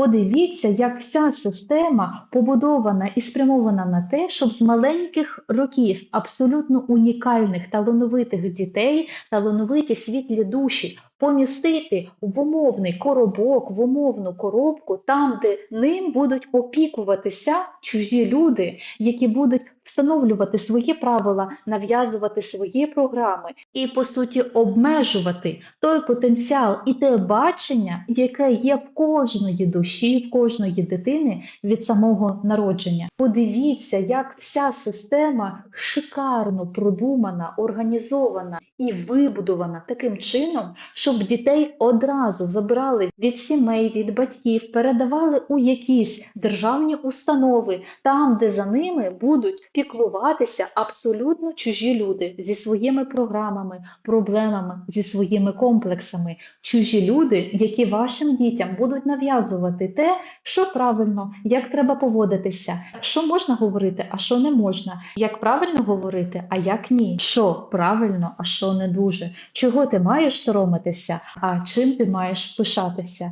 Подивіться, як вся система побудована і спрямована на те, щоб з маленьких років абсолютно унікальних талановитих дітей, талановиті світлі душі помістити в умовний коробок, в умовну коробку, там, де ним будуть опікуватися чужі люди, які будуть встановлювати свої правила, нав'язувати свої програми і, по суті, обмежувати той потенціал і те бачення, яке є в кожної душі, в кожної дитини від самого народження. Подивіться, як вся система шикарно продумана, організована і вибудована таким чином, щоб дітей одразу забрали від сімей, від батьків, передавали у якісь державні установи, там, де за ними будуть піклуватися абсолютно чужі люди зі своїми програмами, проблемами, зі своїми комплексами. Чужі люди, які вашим дітям будуть нав'язувати те, що правильно, як треба поводитися, що можна говорити, а що не можна, як правильно говорити, а як ні, що правильно, а що не дуже, чого ти маєш соромитися, а чим ти маєш пишатися.